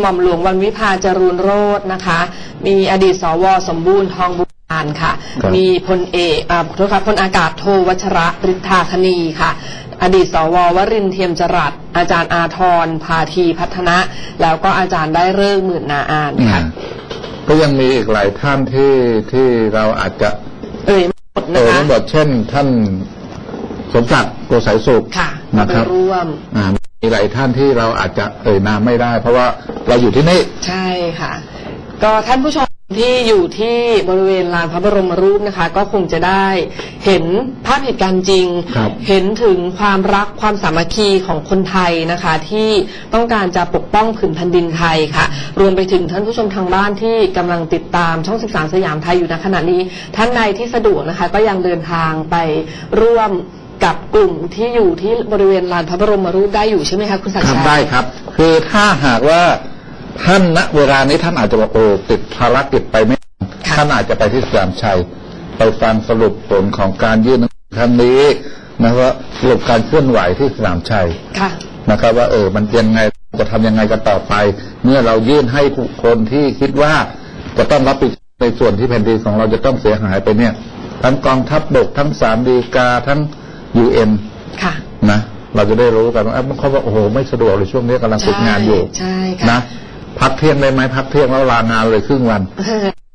หม่อมหลวงวันวิพาจรูนโรจน์นะคะ มีอดีตสวสมบูรณ์ทองบุญานค่ะ ครับมีพลเอกอ่าขอโทษครับพลอากาศโทวัชระฤทธาคณีค่ะ อดีตสววรินทร์เทียมจรัสอาจารย์อาทรพาทีพัฒนะ แล้วก็อาจารย์ได้เริ่มหมื่นนาอานค่ะก็ยังมีอีกหลายท่านที่ที่เราอาจจะเอ่ยไม่หมดเอนะอคะ ทั้งหมดเช่นท่านสมศักดิ์โกสายสุขค่ะนะไปครับร่วม อ่า มีหลายท่านที่เราอาจจะเอ่ยนามไม่ได้ เพราะว่าเราอยู่ที่นี่ใช่ค่ะ ก็ท่านผู้ชมที่อยู่ที่บริเวณลานพระบรมรูปนะคะ ก็คงจะได้เห็นภาพเหตุการณ์จริง ครับเห็นถึงความรักความสามัคคีของคนไทยนะคะ ที่ต้องการจะปกป้องผืนแผ่นดินไทยค่ะ รวมไปถึงท่านผู้ชมทางบ้านที่กำลังติดตามช่อง 13 สยามไทยอยู่ณขณะนี้ ท่านใดที่สะดวกนะคะ ก็ยังเดินทางไปร่วม กับกลุ่มที่อยู่ที่บริเวณลานพระบรมรูปได้อยู่ใช่ไหมคะคุณศักดิ์ชัยทำได้ครับ คือถ้าหากว่าท่านณเวลานี้ท่านอาจจะบอกโอ้ติดภารกิจไปไม่ทันค่ะท่านอาจจะไปที่สยามชัย ไปฟังสรุปผลของการยื่นหนังสือครั้งนี้นะครับสรุปการเคลื่อนไหวที่สยามชัยค่ะนะครับ ว่าเออมันยังไงจะทำยังไงกันต่อไป เมื่อเรายื่นให้ผู้คนที่คิดว่าจะต้องรับผิดในส่วนที่แผ่นดินของเราจะต้องเสียหายไปเนี่ย ทั้งกองทัพบกทั้งสามดีกาทั้ง ยูเอ็นค่ะ นะเราจะได้รู้กันว่าเอ้าบางคนว่าโอ้โหไม่สะดวกเลยช่วงนี้กำลังฝึกงานอยู่ใช่ค่ะนะพักเที่ยงได้ไหมพักเที่ยงแล้วลางานเลยครึ่งวัน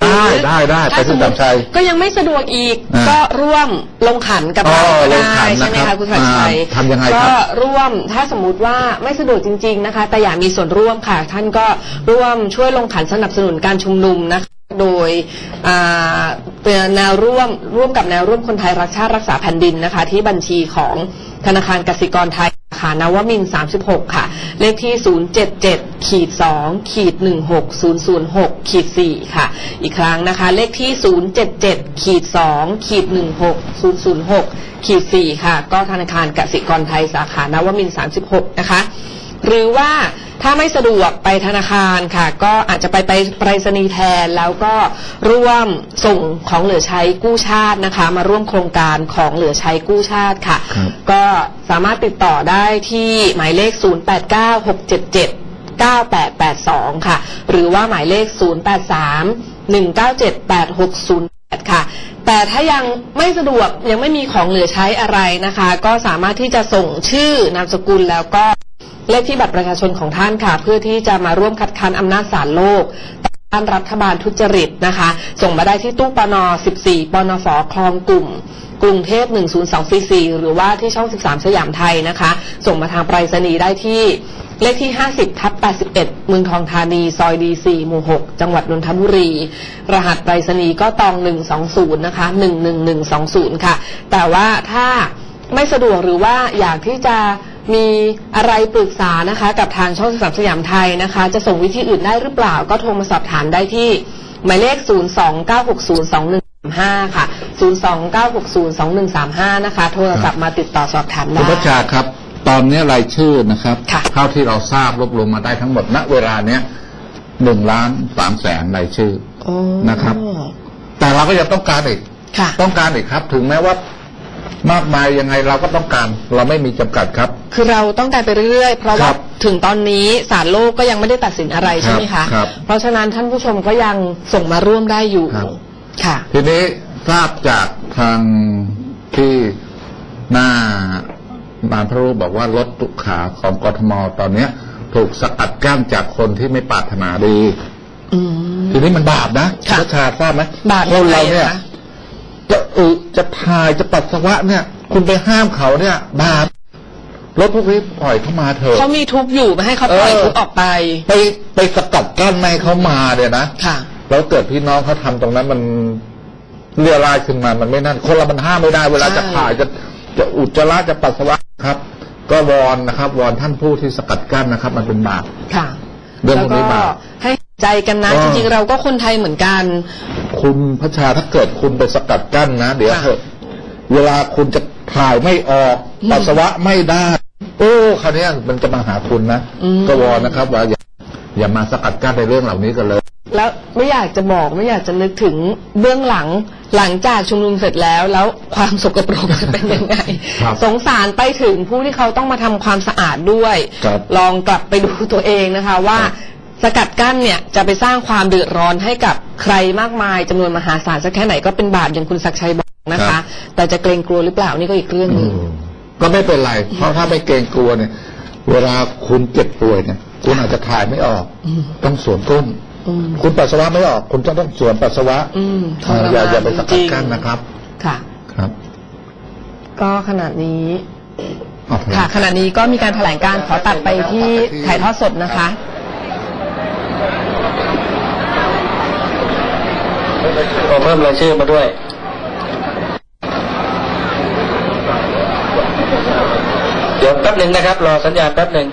ได้ได้ได้ไปที่สามชัยก็ยังไม่สะดวกอีกอ่าก็ร่วมลงขันกับเราอ๋อก็ลงขัได้นใช่ไหมนะครัคะบคุณศักดิ์ชัยอ่าทำยังไงครับก็ร่วมถ้าสมมุติว่าไม่สะดวกจริง ๆนะคะ แต่อยากมีส่วนร่วมค่ะ ท่านก็ร่วมช่วยลงขันสนับสนุนการชุมนุมนะคะ โดยเป็นแนวร่วมร่วมกับแนวร่วมคนไทยรักชาติรักษาแผ่นดินนะคะ ที่บัญชีของธนาคารกสิกรไทยสาขานวมิน 36 ค่ะ เลขที่ 077ขีด2ขีด16006ขีด4ค่ะ อีกครั้งนะคะ เลขที่ 077ขีด2ขีด16006ขีด4ค่ะ ก็ธนาคารกสิกรไทยสาขานวมิน 36 นะคะ หรือว่าถ้าไม่สะดวกไปธนาคารค่ะ ก็อาจจะไปไปไปรษณีย์แทนแล้วก็ร่วมส่งของเหลือใช้กู้ชาตินะคะ มาร่วมโครงการของเหลือใช้กู้ชาติค่ะ ครับ ก็สามารถติดต่อได้ที่หมายเลข 089677 9882 ค่ะ หรือว่าหมายเลข 083 197 8608 ค่ะ แต่ถ้ายังไม่สะดวกยังไม่มีของเหลือใช้อะไรนะคะ ก็สามารถที่จะส่งชื่อนามสกุลแล้วก็ เลขที่บัตรประชาชนของท่านค่ะ เพื่อที่จะมาร่วมคัดค้านอำนาจศาลโลกต้านรัฐบาลทุจริตนะคะ ส่งมาได้ที่ตู้ปน 14 ปนฟคลองกลุ่ม กรุงเทพ 10244 หรือว่าที่ช่อง 13 สยามไทยนะคะ ส่งมาทางไปรษณีย์ได้ที่เลขที่ 50 ทับ 81 เมืองทองธานี ซอยดี4หมู่ 6 จังหวัดนนทบุรี รหัสไปรษณีย์ก็ตอง 120 นะคะ 11120 ค่ะ แต่ว่าถ้าไม่สะดวกหรือว่าอยากที่จะ มีอะไรปรึกษานะคะกับทางช่อง13สยามไทยนะคะ จะส่งวิธีอื่นได้หรือเปล่า ก็โทรมาสอบถามได้ที่ หมายเลข 0296021 5ค่ะ 029602135 นะคะ โทรศัพท์มาติดต่อสอบถามคุณได้พัชชาครับ ตอนนี้รายชื่อนะครับค่ะเท่าที่เราทราบรวบรวมมาได้ทั้งหมดณเวลาเนี้ยหนึ่งล้านสามแสนรายชื่อโอ้นะครับ แต่เราก็ยังต้องการอีกค่ะต้องการอีกครับ ถึงแม้ว่า มากมายยังไงเราก็ต้องการ เราไม่มีจำกัดครับ คือเราต้องการไปเรื่อยๆ เพราะคว่ารับถึงตอนนี้ศาลโลกก็ยังไม่ได้ตัดสินอะไรใช่ไหมครัคะบครับเพราะฉะนั้นท่านผู้ชมก็ยังส่งมาร่วมได้อยู่ครับ ค่ะ ทีนี้ทราบจากทางที่หน้าบานพระรูปบอกว่ารถตุกขาของกทมตอนเนี้ย ถูกสกัดกั้นจากคนที่ไม่ปรารถนาดี อืม ทีนี้มันบาปนะค่ะรัชชาทราบไหมบาปคนยังไงเราเนี่ยอะคะ จะอึจะทายจะปัสสาวะเนี่ย คุณไปห้ามเขาเนี่ยบาปรถพวกนี้ปล่อยเข้ามาเถอะเขามีทุกข์อยู่ไม่ให้เขาปล่อยเออทุกข์ออกไป ไปไปสกัดกั้นไม่ให้เขามาเนี่ยนะค่ะแล้วเกิดพี่น้องเขาทำตรงนั้นมันเรียรายขึ้นมามันไม่นั่น คนเรามันห้ามไม่ได้ เวลาใช่จะถ่ายจะจะอุจจาระจะปัสสาวะครับ ก็วอนนะครับ วอนท่านผู้ที่สกัดกั้นนะครับ มันเป็นบาปค่ะเรื่องแล้วพวกนี้ก็บาปให้ใจกันนะก็จริงๆเราก็คนไทยเหมือนกัน คุณพระชาถ้าเกิดคุณไปสกัดกั้นนะ เดี๋ยวค่ะเถอะเวลาคุณจะถ่ายไม่ออกอืมปัสสาวะไม่ได้ โอ้คราวเนี้ยมันจะมาหาคุณนะอืมก็วอนนะครับว่าอย่าอย่ามาสกัดกั้นในเรื่องเหล่านี้กันเลย แล้วไม่อยากจะบอกไม่อยากจะนึกถึงเบื้องหลังหลังจากชุมนุมเสร็จแล้ว แล้วความสกปรกจะเป็นยังไงครับสงสารไปถึงผู้ที่เขาต้องมาทำความสะอาดด้วยครับลองกลับไปดูตัวเองนะคะว่าครับ สกัดกั้นเนี่ยจะไปสร้างความเดือดร้อนให้กับใครมากมายจำนวนมหาศาลสักแค่ไหนก็เป็นบาปอย่างคุณศักดิ์ชัยบอกนะครัคะ บ แต่จะเกรงกลัวหรือเปล่านี่ก็อีกเรื่องหอืนึ่ง มก็ไม่เป็นไร เพราะถ้าไม่เกรงกลัวเนี่ย เวลาคุณเจ็บป่วยเนี่ย คุณอาจจะถ่ายไม่ออกอืมต้องสวนก้น อืม คุณปัสสาวะไม่ออก คุณจะต้องสวนปัสสาวะอืมทเอ่รออย่าอย่าไปสจกัดริงกั้นนะครับ ค่ะ ครับก็ขณะนี้ เอาเถอ ค่ะขณะนี้ก็มีการแถลงการขอตัดไปที่ถ่ายทอดสดนะคะ ขอเพิ่มรายชื่อมาด้วยเดี๋ยวแป๊บหนึ่งนะครับ รอสัญญาณแป๊บหนึ่ง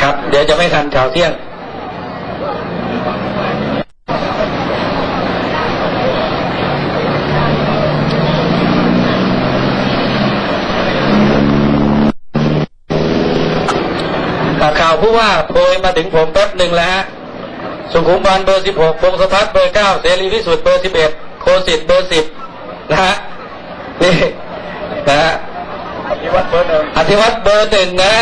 ครับ เดี๋ยวจะไม่ทันข่าวเที่ยงข่าวผู้ว่าโปรยมาถึงผมแป๊บหนึ่งแล้วฮะ สุขุมวันเบอร์สิบหกพงศพัฒน์เบอร์เก้าเสรีพิสุทธิ์เบอร์สิบเอ็ดโคสิทธิ์เบอร์สิบนะฮะนี่นะฮะอธิวัตรเบอร์หนึ่งอธิวัตรเบอร์หนึ่งนะ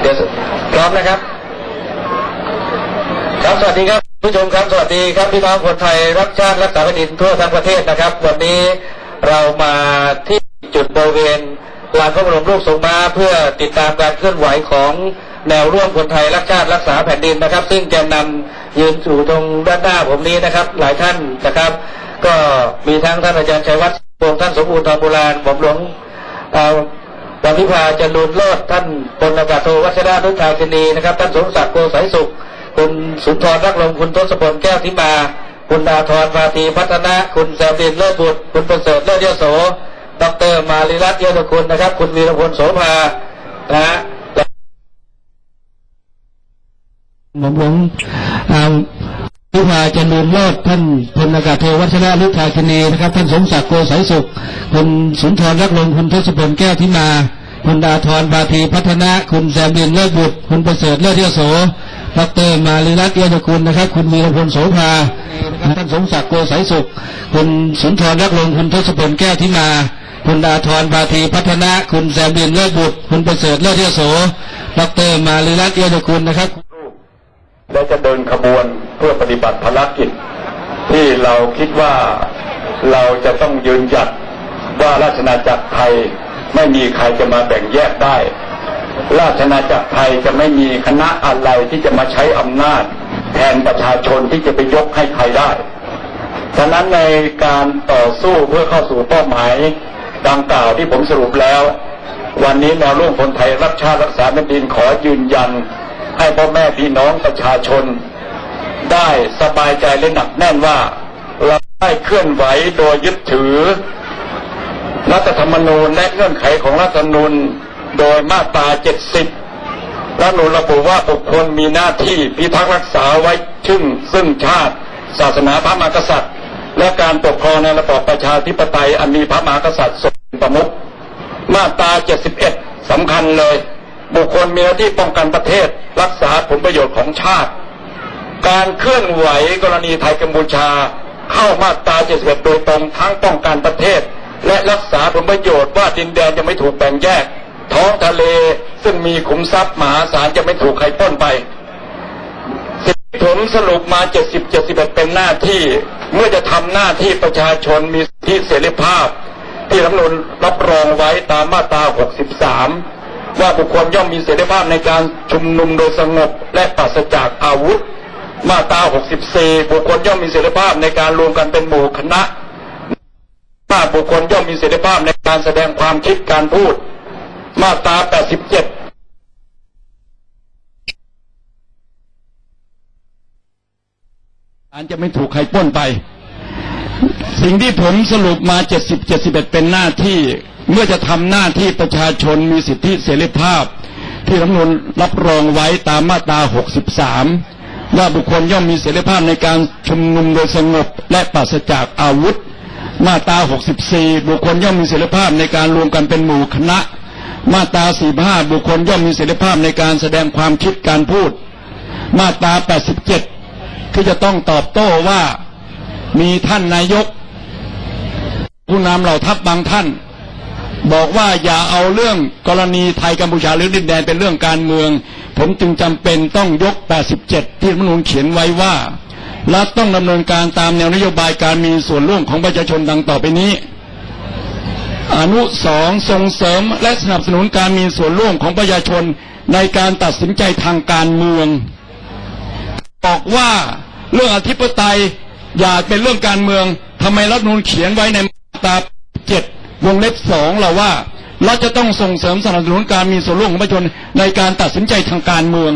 เดี๋ยวพร้อมนะครับ ครับสวัสดีครับผู้ชมครับสวัสดีครับพี่น้องคนไทยรักชาติรักษาแผ่นดินทั่วทั้งประเทศนะครับ วันนี้เรามาที่จุดบริเวณ ลานพระบรมรูปทรงมาเพื่อติดตามการเคลื่อนไหวของแนวร่วมคนไทยรักชาติรักษาแผ่นดินนะครับ ซึ่งแกนนำยืนอยู่ตรงด้านหน้าผมนี้นะครับ หลายท่านนะครับ ก็มีทั้งท่านอาจารย์ชัยวัฒน์วงท่านสมบูรณ์ทองโบราณผมหลวงเอ่อวันพิพาจรูนโลดท่านพลอากาศโทวัชรานุชาคินีนะครับท่านสมศักดิ์โกสายสุข คุณสุนทรรักลมคุณทศพลแก้วทิมา คุณดาธรวาทีพัฒนะ คุณแซมดินเลิศบุตรคุณประเสริฐเลิศเยโส ดรมาริรัตน์เยศคุณนะครับ คุณวีรพลโสภานะฮะผมผมอ่าพิพาจันทร์โลดท่านพลอากาศโทวัชระลุทาคณีนะครับ ท่านสมศักดิ์โกสายสุข คุณสุนทรรักลงคุณทศพลแก้วทิมา คุณดาธรบาทีพัฒนะ คุณแซมดินเลิศบุตร คุณประเสริฐเลิศเยโสดรมาลีรัตน์เยศคุณนะครับ คุณวีรพลโสภาท่านสมศักดิ์โกสายสุข คุณสุนทรรักลงคุณทศพลแก้วทิมา คุณดาธรบาทีพัฒนะ คุณแซมดินเลิศบุตร คุณประเสริฐเลิศเยโสดรมาลีรัตน์เยศคุณนะครับและจะเดินขบวนเพื่อปฏิบัติภารกิจ ที่เราคิดว่าเราจะต้องยืนหยัดว่าราชนาจักรไทยไม่มีใครจะมาแบ่งแยกได้ ราชนาจักรไทยจะไม่มีคณะอะไรที่จะมาใช้อำนาจ แทนประชาชนที่จะไปยกให้ใครได้ ฉะนั้นในการต่อสู้เพื่อเข้าสู่เป้าหมาย ดังกล่าวที่ผมสรุปแล้ว วันนี้แนวร่วมคนไทยรักชาติรักษาแผ่นดินขอยืนยัน ให้พ่อแม่พี่น้องประชาชน ได้สบายใจและหนักแน่นว่า เราได้เคลื่อนไหวโดยยึดถือ รัฐธรรมนูญและเงื่อนไขของรัฐธรรมนูญโดยมาตรา70รัฐธรรมนูระบุว่าบุคคลมีหน้าที่พิทักษ์รักษาไว้ซึ่งซึ่งชาติ ศาสนาพระมหากษัตริย์ และการปกครองในระบอบประชาธิปไตยอันมีพระมหากษัตริย์ทรงเป็นประมุขมาตรา 71สำคัญเลย บุคคลมีหน้าที่ป้องกันประเทศ รักษาผลประโยชน์ของชาติ การเคลื่อนไหวกรณีไทยกัมพูชา เข้ามาตรา 71 โดยตรงทั้งป้องกันประเทศ และรักษาผลประโยชน์ว่าดินแดนจะไม่ถูกแบ่งแยก ท้องทะเลซึ่งมีขุมทรัพย์มหาศาลจะไม่ถูกใครป้นไป ผมสรุปมา 70 71 เป็นหน้าที่ เมื่อจะทำหน้าที่ประชาชนมีทธิเสรีภาพ ที่รัฐมนูญรับรองไว้ตามมาตรา 63 ว่าบุคคลย่อมมีเสรีภาพในการชุมนุมโดยสงบและปราศจากอาวุธ มาตรา 64 บุคคลย่อมมีเสรีภาพในการรวมกันเป็นหมู่คณะมาบุคคลย่อมมีเสรีภาพในการแสดงความคิดการพูด มาตรา 87 อันจะไม่ถูกใครปล้นไป สิ่งที่ผมสรุปมา 70 71 เป็นหน้าที่ เมื่อจะทำหน้าที่ประชาชนมีสิทธิเสรีภาพ ที่รัฐมนูญรับรองไว้ตามมาตรา 63 ว่าบุคคลย่อมมีเสรีภาพในการชุมนุมโดยสงบและปราศจากอาวุธ มาตรา 64 บุคคลย่อมมีเสรีภาพในการรวมกันเป็นหมู่คณะ มาตรา45บุคคลย่อมมีเสรีภาพในการแสดงความคิดการพูด มาตรา 87 ที่จะต้องตอบโต้ว่ามีท่านนายก ผู้นำเหล่าทัพบางท่าน บอกว่าอย่าเอาเรื่องกรณีไทยกัมพูชาหรือดินแดนเป็นเรื่องการเมือง ผมจึงจำเป็นต้องยก 87 ที่รัฐมนูญเขียนไว้ว่ารัฐต้องดำเนินการตามแนวนโยบายการมีส่วนร่วมของประชาชนดังต่อไปนี้ อนุสองส่งเสริมและสนับสนุนการมีส่วนร่วมของประชาชนในการตัดสินใจทางการเมือง บอกว่า เรื่องอธิปไตย อย่าเป็นเรื่องการเมืองทำไมรัฐมนูญเขียนไว้ในมาตราเจ็ดวงเล็บสองเราว่าเรัฐจะต้องส่งเสริมสนับสนุนการมีส่วนร่วมของประชาชนในการตัดสินใจทางการเมือง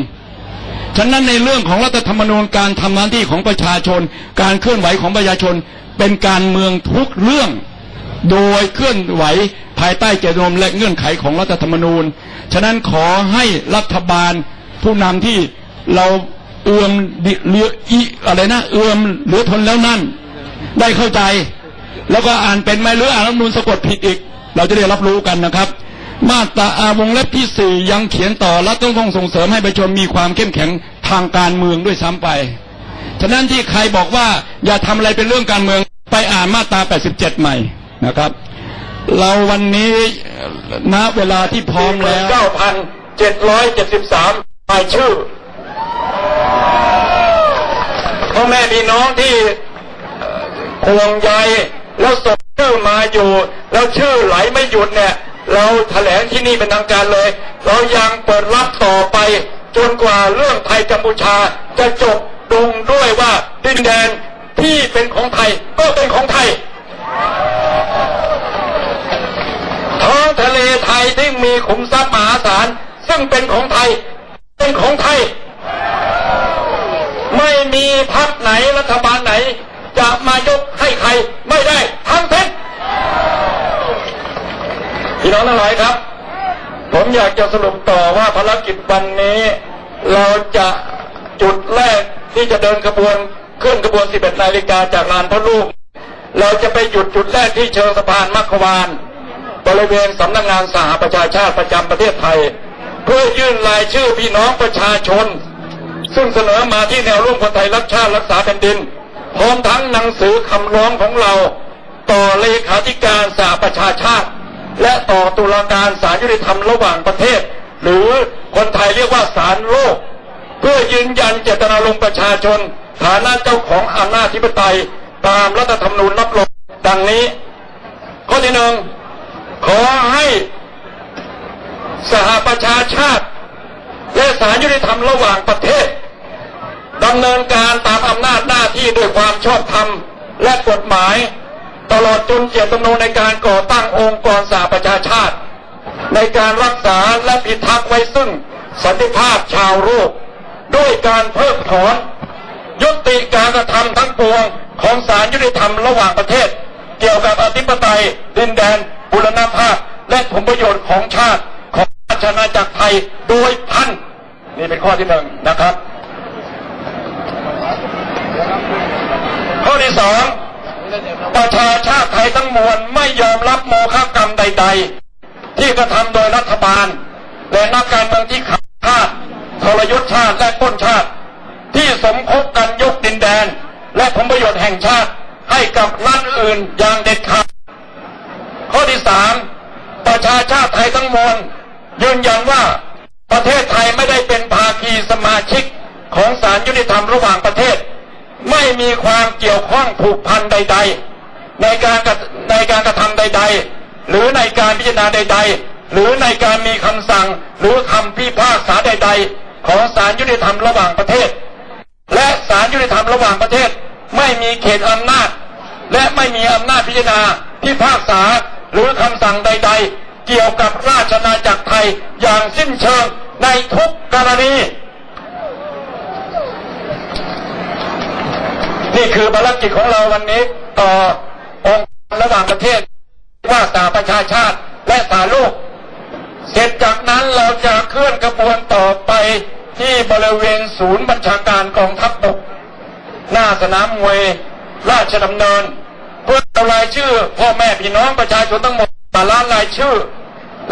ฉะนั้นในเรื่องของรัฐธรรมนูญการทำหน้าที่ของประชาชน การเคลื่อนไหวของประชาชน เป็นการเมืองทุกเรื่อง โดยเคลื่อนไหวภายใต้เจตนและเงื่อนไขของรัฐธรรมนูญ ฉะนั้นขอให้รัฐบาลผู้นำที่เรา เอื้อมดิเลืออีอะไรนะเอื้อมเหลือทนแล้วนั่น ได้เข้าใจ แล้วก็อ่านเป็นไหมหรืออ่านรัฐมนูญสะกดผิดอีก เราจะได้รับรู้กันนะครับ มาตราอาวงเล็บที่สี่ยังเขียนต่อและต้องต้องส่งเสริมให้ประชาชนมีความเข้มแข็งทางการเมืองด้วยซ้ำไปฉะนั้นที่ใครบอกว่าอย่าทำอะไรเป็นเรื่องการเมืองไปอ่านมาตรา 87 ใหม่นะครับ เราวันนี้ณเวลาที่พร้อมแล้ว9,773รายชื่อพ่อ แม่พี่น้องที่ห่วงใยแล้วส่งชื่อมาอยู่ แล้วชื่อไหลไม่หยุดเนี่ย เราแถลงที่นี่เป็นทางการเลย เรายังเปิดรับต่อไป จนกว่าเรื่องไทยกัมพูชาจะจบลงด้วยว่าดินแดนที่เป็นของไทยก็เป็นของไทยท้องทะเลไทยที่มีขุมทรัพย์มหาศาลซึ่งเป็นของไทย เป็นของไทย ม่มีพักไหนรัฐบาลไหน จะมายกให้ใครไม่ได้ทั้งสิ้นพี่น้องทั้งหลายครับ ผมอยากจะสรุปต่อว่าภารกิจวันนี้ เราจะจุดแรกที่จะเดินขบวนเคลื่อนขบวน 11 นาฬิกาจากลานพระลูก เราจะไปหยุดจุดแรกที่เชิงสะพานมัคควาน บริเวณสำนักงานสหประชาชาติประจำประเทศไทย เพื่อยื่นรายชื่อพี่น้องประชาชน ซึ่งเสนอมาที่แนวร่วมคนไทยรักชาติรักษาแผ่นดิน พร้อมทั้งหนังสือคำร้องของเรา ต่อเลขาธิการสหประชาชาติ และต่อตุลาการศาลยุติธรรมระหว่างประเทศ หรือคนไทยเรียกว่าศาลโลก เพื่อยืนยันเจตนารมณ์ประชาชน ฐานะเจ้าของอำนาจธิปไตยตามรัฐธรรมนูญรับรองดังนี้ ข้อที่หนึ่งขอให้สหประชาชาติและศาลยุติธรรมระหว่างประเทศ ดำเนินการตามอำนาจหน้าที่ด้วยความชอบธรรมและกฎหมาย ตลอดจนเจตจำนงในการก่อตั้งองค์กรสหประชาชาติ ในการรักษาและพิทักษ์ไว้ซึ่งสันติภาพชาวโลกด้วยการเพิกถอนยุติการกระทำทั้งปวงของศาลยุติธรรมระหว่างประเทศ เกี่ยวกับอธิปไตยดินแดนบุรณภาพและผลประโยชน์ของชาติของราชอาณาจักรไทยโดยพันนี่เป็นข้อที่หนึ่งนะครับ ข้อที่สองประชาชาติไทยทั้งมวลไม่ยอมรับโมฆะกรรมใด ๆ ที่กระทำโดยรัฐบาล และนักการเมืองที่ขัดชาติทรยศชาติและปล้นชาติ ที่สมคบกันยกดินแดน และผลประโยชน์แห่งชาติให้กับรัฐอื่นอย่างเด็ดขาดข้อที่สามประชาชาติไทยทั้งมวลยืนยันว่าประเทศไทยไม่ได้เป็นภาคีสมาชิกของศาลยุติธรรมระหว่างประเทศ ม่มีความเกี่ยวข้องผูกพันใด ๆ ในการในการกระทำใด ๆ หรือในการพิจารณาใด ๆ หรือในการมีคำสั่งหรือคำพิพากษาใด ๆ ของศาลยุติธรรมระหว่างประเทศ และศาลยุติธรรมระหว่างประเทศ ไม่มีเขตอำนาจ และไม่มีอำนาจพิจารณาพิพากษาหรือคำสั่งใด ๆ เกี่ยวกับราชอาณาจักรไทยอย่างสิ้นเชิงในทุกกรณี นี่คือภารกิจของเราวันนี้ต่อองค์ระหว่างประเทศว่าสาประชาชาติและสาลูกเสร็จจากนั้นเราจะเคลื่อนกระบวนต่อไปที่บริเวณศูนย์บัญชาการกองทัพบกหน้าสนามมวยราชดำเนิน เพื่อเอารายชื่อพ่อแม่พี่น้องประชาชนทั้งหมดมาล้านรายชื่อ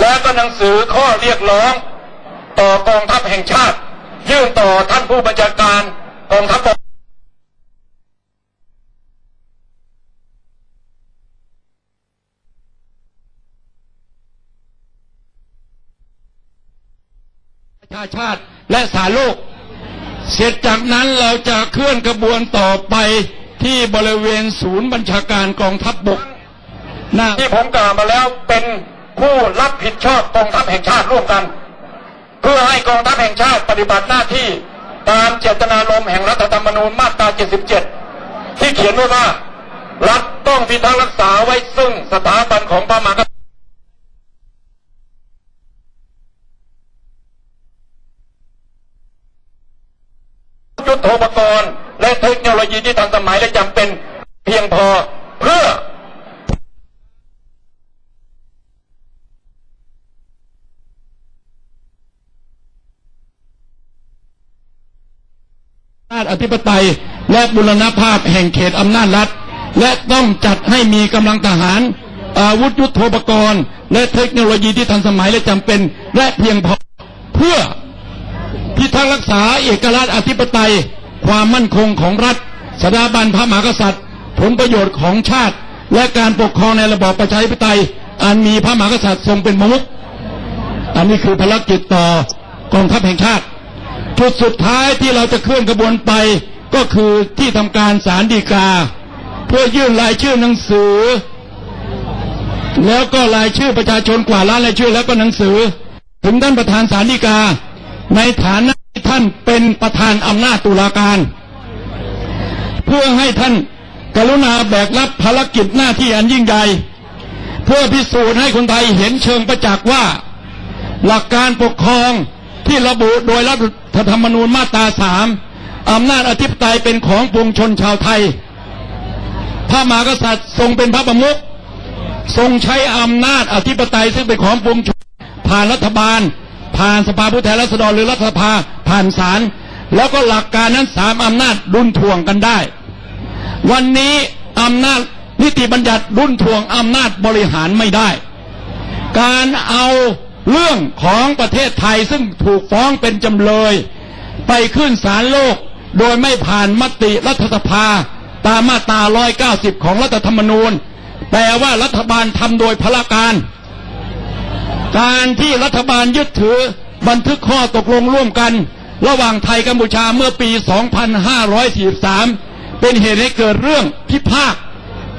และก็หนังสือข้อเรียกร้อง ต่อกองทัพแห่งชาติ ยื่นต่อท่านผู้บัญชาการกองทัพบก ชาชาติและสาโลก เสร็จจากนั้นเราจะเคลื่อนกระบวนต่อไปที่บริเวณศูนย์บัญชาการกองทัพบบกน้าที่ผมกล่าวมาแล้วเป็นผู้รับผิดชอบกองทัพแห่งชาติร่วมกัน เพื่อให้กองทัพแห่งชาติปฏิบัติหน้าที่ตามเจตนารมณ์แห่งรัฐธรรมนูญมาตรา 77 ที่เขียนไว้ว่ารัฐต้องพิทักษ์รักษาไว้ซึ่งสถาบันของพระมหากษัตริย์ ยุทโธปกรณ์และเทคโนโลยีที่ทันสมัยและจำเป็นเพียงพอเพื่ออำนาจอธิปไตยและบุรณภาพแห่งเขตอำนาจรัฐ และต้องจัดให้มีกำลังทหาร อาวุธยุทโธปกรณ์ และเทคโนโลยีที่ทันสมัยและจำเป็น และเพียงพอเพื่อ พิทักษ์รักษาเอกราชอธิปไตย ความมั่นคงของรัฐสถาบันพระมหากษัตริย์ ผลประโยชน์ของชาติ และการปกครองในระบอบประชาธิปไตย อันมีพระมหากษัตริย์ทรงเป็นประมุขอันนี้คือภารกิจต่อกองทัพแห่งชาติ จุดสุดท้ายที่เราจะเคลื่อนกระบวนไปก็คือที่ทำการศาลฎีกา เพื่อยื่นรายชื่อหนังสือ แล้วก็รายชื่อประชาชนกว่าล้านรายชื่อแล้วก็หนังสือ ถึงท่านประธานศาลฎีกา ในฐานะที่ท่านเป็นประธานอำนาจตุลาการ เพื่อให้ท่านกรุณาแบกรับภารกิจหน้าที่อันยิ่งใหญ่เพื่อพิสูจน์ให้คนไทยเห็นเชิงประจักษ์ว่า หลักการปกครองที่ระบุโดยรัฐธรรมนูญมาตราสามอำนาจอธิปไตยเป็นของปวงชนชาวไทย พระมหากษัตริย์ทรงเป็นพระประมุขทรงใช้อำนาจอธิปไตยซึ่งเป็นของปวงชนผ่านรัฐบาล ผ่านสภาผู้แทนราษฎรหรือรัฐสภาผ่านศาลแล้วก็หลักการนั้นสามอำนาจดุนถ่วงกันได้ วันนี้อำนาจนิติบัญญัติรุนทวงอำนาจบริหารไม่ได้ การเอาเรื่องของประเทศไทยซึ่งถูกฟ้องเป็นจำเลย ไปขึ้นศาลโลก โดยไม่ผ่านมติรัฐสภา ตามมาตรา190 ของรัฐธรรมนูญ แปลว่ารัฐบาลทำโดยพละการ การที่รัฐบาลยึดถือบันทึกข้อตกลงร่วมกัน ระหว่างไทยกัมพูชาเมื่อปี 2543 เป็นเหตุให้เกิดเรื่องพิพาท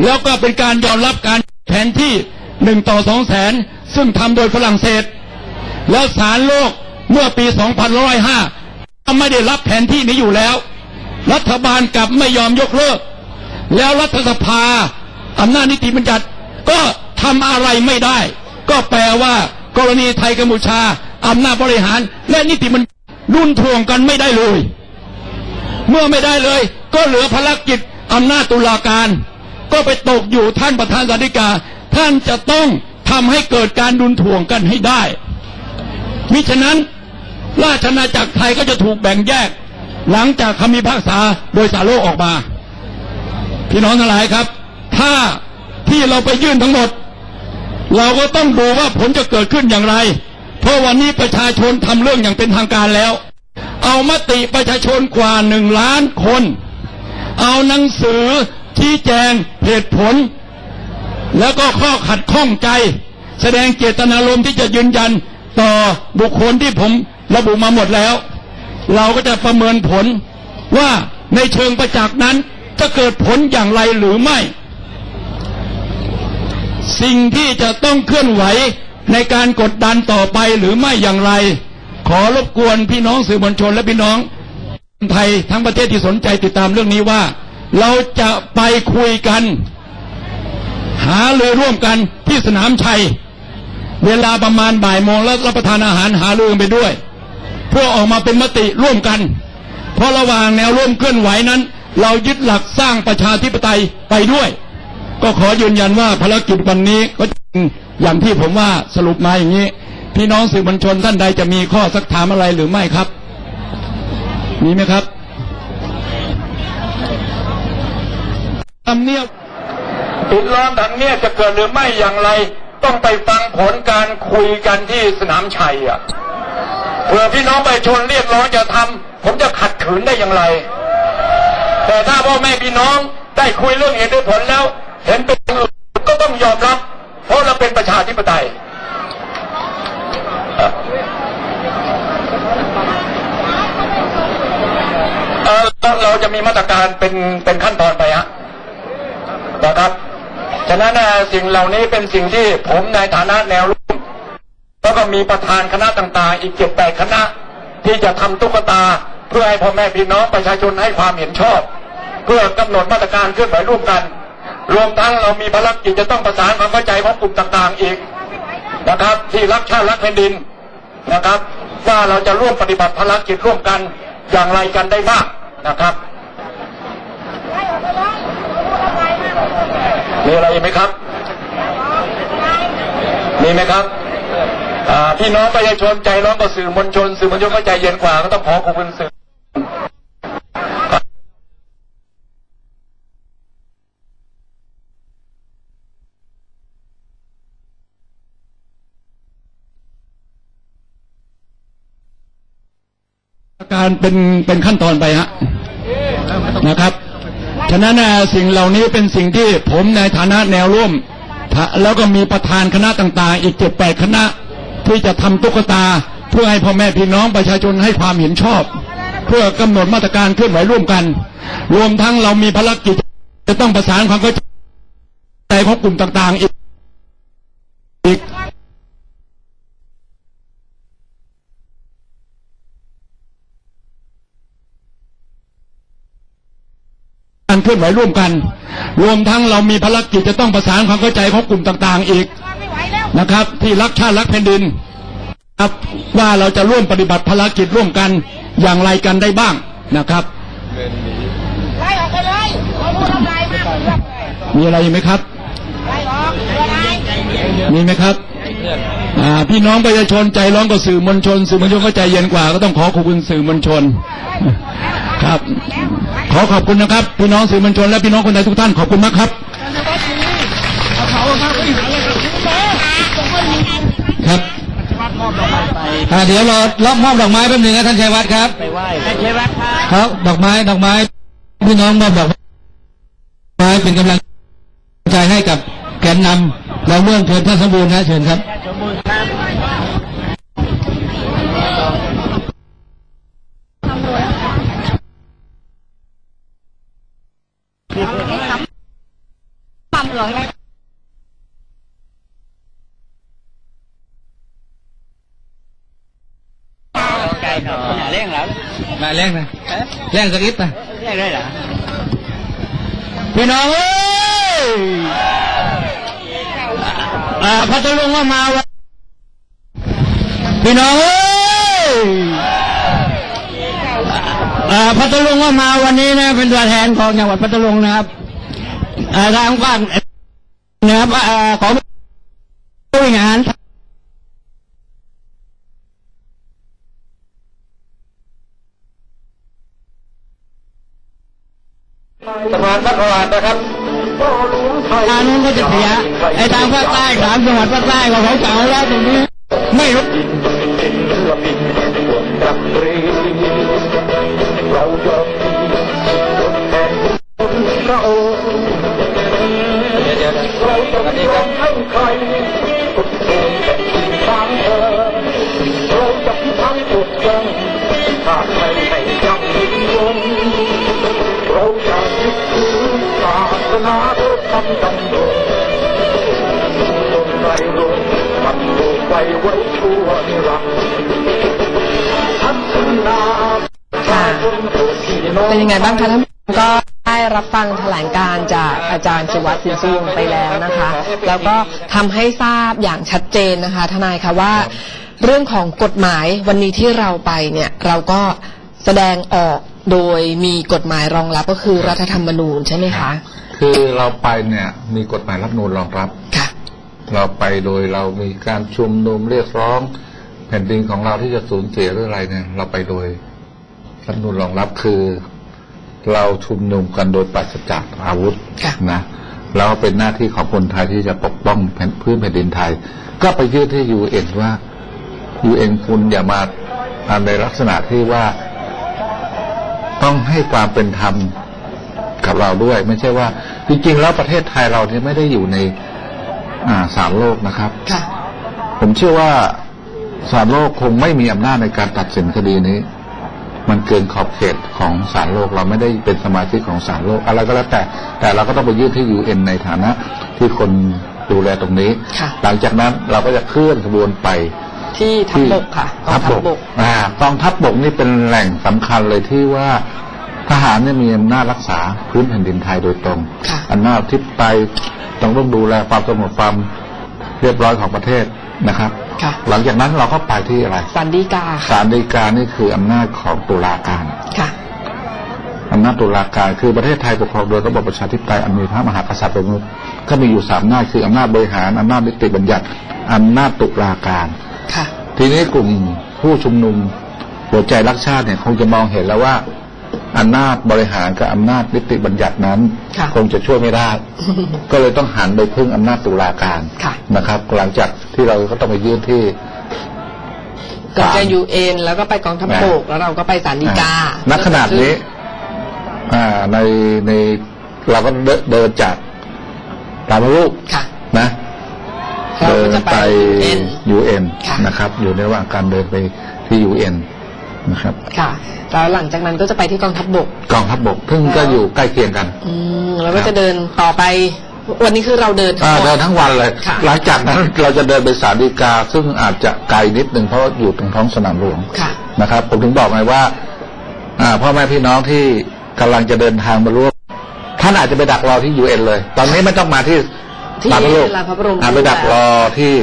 แล้วก็เป็นการยอมรับการแผนที่หนึ่งต่อสองแสน ซึ่งทำโดยฝรั่งเศส แล้วศาลโลกเมื่อปี2005ไม่ได้รับแผนที่นี้อยู่แล้ว รัฐบาลกลับไม่ยอมยกเลิก แล้วรัฐสภาอำนาจนิติบัญญัติก็ทำอะไรไม่ได้ ก็แปลว่ากรณีไทยกัมพูชาอำนาจบริหาร และนิติบัญญัติรุ่นทวงกันไม่ได้เลย เมื่อไม่ได้เลย ก็เหลือภารกิจอำนาจตุลาการ ก็ไปตกอยู่ท่านประธานสาธิกา ท่านจะต้องทำให้เกิดการดุลถ่วงกันให้ได้มิฉะนั้นราชอาณาจักรไทยก็จะถูกแบ่งแยก หลังจากคำพิพากษาโดยสาโลกออกมา พี่น้องทั้งหลายครับ ถ้าที่เราไปยื่นทั้งหมด เราก็ต้องดูว่าผลจะเกิดขึ้นอย่างไร เพราะวันนี้ประชาชนทำเรื่องอย่างเป็นทางการแล้ว เอามติประชาชนกว่าหนึ่งล้านคน เอาหนังสือชี้แจงเหตุผล แล้วก็ข้อขัดข้องใจ แสดงเจตนารมณ์ที่จะยืนยันต่อบุคคลที่ผมระบุมาหมดแล้ว เราก็จะประเมินผลว่าในเชิงประจักษ์นั้นจะเกิดผลอย่างไรหรือไม่ สิ่งที่จะต้องเคลื่อนไหวในการกดดันต่อไปหรือไม่อย่างไร ขอรบกวนพี่น้องสื่อมวลชนและพี่น้องไทยทั้งประเทศที่สนใจติดตามเรื่องนี้ว่า เราจะไปคุยกัน หาเลยร่วมกันที่สนามชัย เวลาประมาณบ่ายโมงแล้วรับประทานอาหารหารือกไปด้วย เพื่อออกมาเป็นมติร่วมกัน เพราะระหว่างแนวร่วมเคลื่อนไหวนั้น เรายึดหลักสร้างประชาธิปไตยไปด้วย ก็ขอยืนยันว่าภารกิจวันนี้ก็เป็นอย่างที่ผมว่าสรุปมาอย่างนี้ พี่น้องสื่อมวลชนท่านใดจะมีข้อสักถามอะไรหรือไม่ครับ มีไหมครับทำเนียบปิดล้อมถังเนี่ยจะเกิดหรือไม่อย่างไร ต้องไปฟังผลการคุยกันที่สนามชัยอะเผื่อพี่น้องประชาชนเรียกร้องจะทำผมจะขัดขืนได้อย่างไร แต่ถ้าพ่อแม่พี่น้องได้คุยเรื่องเหตุผลแล้ว เห็นเป็นอื่ก็ต้องยอมรับ เพราะเราเป็นประชาธิปไตยเราจะมีมาตรการเป็นเป็นขั้นตอนไปฮะนะครับ ฉะนั้นสิ่งเหล่านี้เป็นสิ่งที่ผมในฐานะแนวร่วมแล้วก็มีประธานคณะต่างๆ อีกเจ็ดแปดคณะ ที่จะทำตุ๊กตาเพื่อให้พ่อแม่พี่น้องประชาชนให้ความเห็นชอบ เพื่อกำหนดมาตรการเคลื่อนไหวร่วมกัน รวมทั้งเรามีภารกิจจะต้องประสานความเข้าใจของกลุ่มต่างๆอีกนะครับ ที่รักชาติรักแผ่นดินนะครับ ว่าเราจะร่วมปฏิบัติภารกิจร่วมกันอย่างไรกันได้บ้างนะครับมีอะไรไหมครับ มีไหมครับพี่น้องประชาชนใจร้อนกับสื่อมวลชน สื่อมวลชนก็ใจเย็นกว่าก็ต้องขอขอบคุณสื่อ เป็นเป็นขั้นตอนไปฮะนะครับ ฉะนั้นสิ่งเหล่านี้เป็นสิ่งที่ผมในฐานะแนวร่วม แล้วก็มีประธานคณะต่างๆ อีกเจ็ดแปดคณะที่จะทำตุ๊กตา เพื่อให้พ่อแม่พี่น้องประชาชนให้ความเห็นชอบ เพื่อกำหนดมาตรการเคลื่อนไหวร่วมกัน รวมทั้งเรามีภารกิจจะต้องประสานความเข้าใจของกลุ่มต่างๆอีก การเคลื่อนไหวร่วมกัน รวมทั้งเรามีภารกิจจะต้องประสานความเข้าใจของกลุ่มต่างๆ อีกนะครับ ที่รักชาติรักแผ่นดินครับว่าเราจะร่วมปฏิบัติภารกิจร่วมกันอย่างไรกันได้บ้างนะครับไล่ออกไปเลยเราพูดทำลายมากเลยมีอะไรไหมครับไล่ออกเรือไล่มีไหมครับพี่น้องประชาชนใจร้อนกับสื่อมวลชน สื่อมวลชนก็ใจเย็นกว่าก็ต้องขอขอบคุณสื่อมวลชน ครับ ขอขอบคุณนะครับ พี่น้องสื่อมวลชนและพี่น้องคนไทยทุกท่านขอบคุณมากครับครับอ่าเดี๋ยวรอรับมอบดอกไม้แป๊บหนึงนะท่านชัยวัฒน์ครับ ไปไหว้ใช่ไหมครับ ดอกไม้ดอกไม้ พี่น้องมอบดอกไม้เป็นกำลังใจให้กับแกนนำเราเมืองเชิญท่านสมบูรณ์นะเชิญครับสมบูรณ์ครับ มาแรงนะแรงสักนิดนะเร่งได้เหรอพี่น้องเอ้ยอ่าพัทลุงก็มาวันพี่น้องเอ้ยอ่าพัทลุงก็มาวันนี้นะเป็นตัวแทนของจังหวัดพัทลุงนะครับอ่าทางบ้านนะครับอ่าของผู้บริหาร ทางนู้นก็จะเสียไอ้ทางภาคใต้สามจังหวัดภาคใต้ก็เขาเก่าแล้วตรงนี้ ไม่รู้เดี๋ยวเดี๋ยวสวัสดีครับ เป็นยังไงบ้างคะท่านก็ได้รับฟังแถลงการจากอาจารย์สุวัสดิ์สินสุวงไปแล้วนะคะ แล้วก็ทำให้ทราบอย่างชัดเจนนะคะ ทนายคะว่า เรื่องของกฎหมายวันนี้ที่เราไปเนี่ยเราก็แสดงออกโดยมีกฎหมายรองรับก็คือรัฐธรรมนูญใช่ไหมคะ คือเราไปเนี่ยมีกฎหมายรัฐธรรมนูลรองรับ ค่ะ เราไปโดยเรามีการชุมนุมเรียกร้อง แผ่นดินของเราที่จะสูญเสียหรืออะไรเนี่ย เราไปโดยรัฐธรรมนูลรองรับคือ เราชุมนุมกันโดยปราศจากอาวุธค่ะ นะแล้วเป็นหน้าที่ของคนไทยที่จะปกป้องแผ่นพื้นแผ่นดินไทย ก็ไปยื่นที่ยูเอ็นว่ายูเอ็นคุณอย่ามาอ่าในลักษณะที่ว่า ต้องให้ความเป็นธรรม กับเราด้วย ไม่ใช่ว่า จริงๆ แล้วประเทศไทยเราเนี่ยไม่ได้อยู่ในอ่าศาลโลกนะครับค่ะผมเชื่อว่าศาลโลกคงไม่มีอำนาจในการตัดสินคดีนี้ มันเกินขอบเขตของศาลโลกเราไม่ได้เป็นสมาชิกของศาลโลกอะไรก็แล้วแต่ แต่เราก็ต้องไปยื่นที่ยูเอ็นในฐานะที่คนดูแลตรงนี้ค่ะหลังจากนั้นเราก็จะเคลื่อนขบวนไปที่ทัพบกค่ะกองทัพบกอ่ากองทัพบกนี่เป็นแหล่งสำคัญเลยที่ว่า ทหารเนี่ยมีอำนาจรักษาพื้นแผ่นดินไทยโดยตรงค่ะอำนาจที่ไปต้องต้องดูแลความสงบความเรียบร้อยของประเทศนะครับค่ะหลังจากนั้นเราก็ไปที่อะไรสันดีกาค่ะศาลฎีกานี่คืออำนาจของตุลาการค่ะอำนาจตุลาการคือประเทศไทยปกครองโดยระบบประชาธิปไตยอันมีพระมหากษัตริย์เป็นประมุขก็มีอยู่สามอำนาจคืออำนาจบริหารอำนาจนิติบัญญัติอำนาจตุลาการค่ะทีนี้กลุ่มผู้ชุมนุมหัวใจรักชาติเนี่ยคงจะมองเห็นแล้วว่า อำนาจบริหารกับอำนาจนิติบัญญัตินั้นค่ะคงจะช่วยไม่ได้ ก็เลยต้องหันไปพึ่งอำนาจตุลาการค่ะนะครับ หลังจากที่เราก็ต้องไปยื่นที่เกิดจากยูเอ็นแล้วก็ไปกองทัพบกแล้วเราก็ไปสันดีกาณขนาดนี้อ่าในในเราก็เดินเดินจากตามรูปค่ะนะเราก็จะไป UN ยูเอ็นค่ะนะครับ อยู่ในระหว่างการเดินไปที่ยูเอ็น นะครับ ค่ะ แล้วหลังจากนั้นก็จะไปที่กองทัพบก กองทัพบกซึ่งก็อยู่ใกล้เคียงกัน อืมแล้วก็ครับจะเดินต่อไป วันนี้คือเราเดินทั้งอ่าหมดเดินทั้งวันเลย ค่ะ หลังจากนั้นเราจะเดินไปศาลฎีกา ซึ่งอาจจะไกลนิดนึงเพราะว่าอยู่ตรงท้องสนามหลวง ค่ะ นะครับผมถึงบอกไงว่าอ่าพ่อแม่พี่น้องที่กำลังจะเดินทางมาร่วมท่านอาจจะไปดักรอที่ยูเอ็นเลย ตอนนี้ไม่ต้องมาที่ที่ลานพระโลกลานพระบรมอ่าไปดักรอที่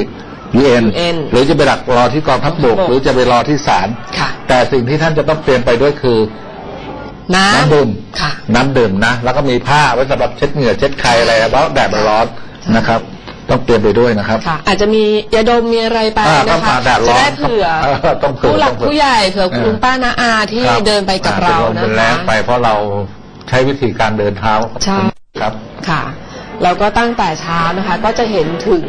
ยูเอ็น UN หรือจะไปดักรอที่กองทัพบก กองทัพบก หรือจะไปรอที่ศาลค่ะ แต่สิ่งที่ท่านจะต้องเตรียมไปด้วยคือ น้น้ำดื่มำค่ะ น้ำดื่มนะ แล้วก็มีผ้าไว้สำหรับเช็ดเหงื่อเช็ดไข้อะไรเพราะแดดมันร้อนนะครับ ต้องเตรียมไปด้วยนะครับ ค่ะ อาจจะมียาดมมีอะไรไปอ่านะต้องคะผ่าแดดร้จะอนได้เผื่อเออต้องเผื่อผู้หลักต้องเผื่อผู้ใหญ่เผื่อเออคุณป้านาอาที่ครับเดินไปกับเราอ่นะเป็นลมเป็นแรคะ งไปเพราะเราใช้วิธีการเดินเท้าใช่ ครับ ค่ะ แล้วก็ตั้งแต่เช้านะคะ ก็จะเห็นถึง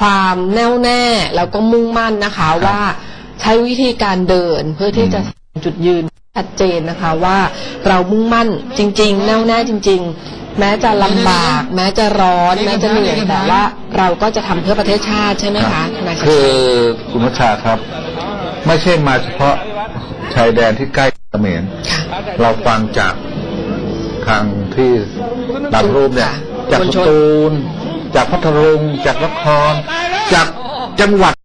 ความแน่วแน่แล้วก็มุ่งมั่นนะคะครับว่า ใช้วิธีการเดินเพื่อที่จะอืมจุดยืนชัดเจนนะคะว่าเรามุ่งมั่นจริง ๆ แน่วแน่จริง ๆ แม้จะลำบาก แม้จะร้อน แม้จะเหนื่อยแต่ว่าเราก็จะทำเพื่อประเทศชาติใช่ไหมครัคะบทนายคือคุณวัชชาครับ ไม่ใช่มาเฉพาะชายแดนที่ใกล้เขมรค่ะเราฟังจากทางที่บางรูปเนี่ยค่ะจากมวลสชนตูล จากพัทลุงจากนคร จากจังหวัด